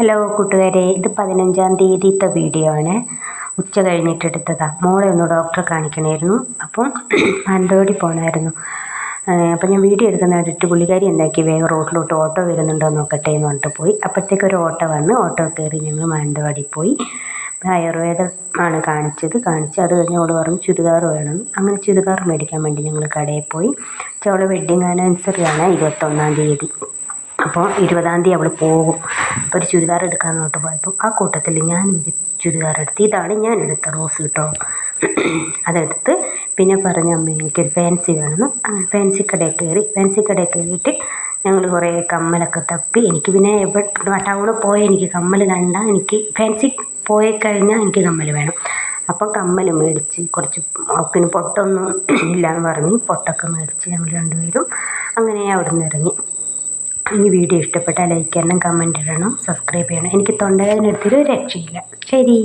Hello കൂട്ടുകാരെ. ഇത് പതിനഞ്ചാം തീയതിത്തെ വീഡിയോ ആണ്. ഉച്ച കഴിഞ്ഞിട്ട് എടുത്തതാണ് മോളെ ഒന്ന് ഡോക്ടറെ കാണിക്കണമായിരുന്നു അപ്പം മാനന്തവാടി പോകണമായിരുന്നു അപ്പം ഞാൻ വീഡിയോ എടുക്കുന്ന കണ്ടിട്ട് പുള്ളിക്കാരി എന്താക്കി? വേഗം റോഡിലോട്ട് ഓട്ടോ വരുന്നുണ്ടോ നോക്കട്ടെ എന്ന് പറഞ്ഞിട്ട് പോയി. അപ്പോഴത്തേക്ക് ഒരു ഓട്ടോ വന്ന് ഓട്ടോ കയറി ഞങ്ങൾ മാനന്തവാടി പോയി. ആയുർവേദം ആണ് കാണിച്ചത്. കാണിച്ച് അത് കഴിഞ്ഞ് അവൾ പറഞ്ഞു ചുരിദാർ വേണം. അങ്ങനെ ചുരിദാർ മേടിക്കാൻ വേണ്ടി ഞങ്ങൾ കടയിൽ പോയി. അവളെ വെഡ്ഡിങ് ആനിവേഴ്സറി ആണ് ഇരുപത്തൊന്നാം തീയതി. അപ്പോൾ ഇരുപതാം തീയതി അവൾ പോകും. ഒരു ചുരിദാർ എടുക്കാൻ പറഞ്ഞിട്ട് പോയപ്പോൾ ആ കൂട്ടത്തിൽ ഒരു ചുരിദാർ എടുത്ത് ഇതാണ് ഞാൻ എടുത്ത റോസ് കേട്ടോ. അതെടുത്ത് പിന്നെ പറഞ്ഞ അമ്മ എനിക്കൊരു ഫാൻസി വേണമെന്ന് അങ്ങനെ ഫാൻസി കടയിൽ കയറി ഫാൻസി കടയിൽ കയറിയിട്ട് ഞങ്ങൾ കുറേ കമ്മലൊക്കെ തപ്പി. എനിക്ക് പിന്നെ എവിടെ ടൗണിൽ പോയാൽ എനിക്ക് കമ്മൽ കണ്ടാൽ എനിക്ക് ഫാൻസി പോയി കഴിഞ്ഞാൽ എനിക്ക് കമ്മൽ വേണം. അപ്പം കമ്മൽ മേടിച്ച് കുറച്ച് പിന്നെ പൊട്ടൊന്നും ഇല്ലയെന്ന് പറഞ്ഞ് പൊട്ടൊക്കെ മേടിച്ച് ഞങ്ങൾ രണ്ടുപേരും അങ്ങനെ അവിടെ നിന്ന് ഇറങ്ങി. ഈ വീഡിയോ ഇഷ്ടപ്പെട്ടാൽ ലൈക്ക് ചെയ്യണം കമന്റ് ഇടണം സബ്സ്ക്രൈബ് ചെയ്യണം. എനിക്ക് തൊണ്ടവേദന എടുത്തിട്ട് രക്ഷയില്ല. ശരി.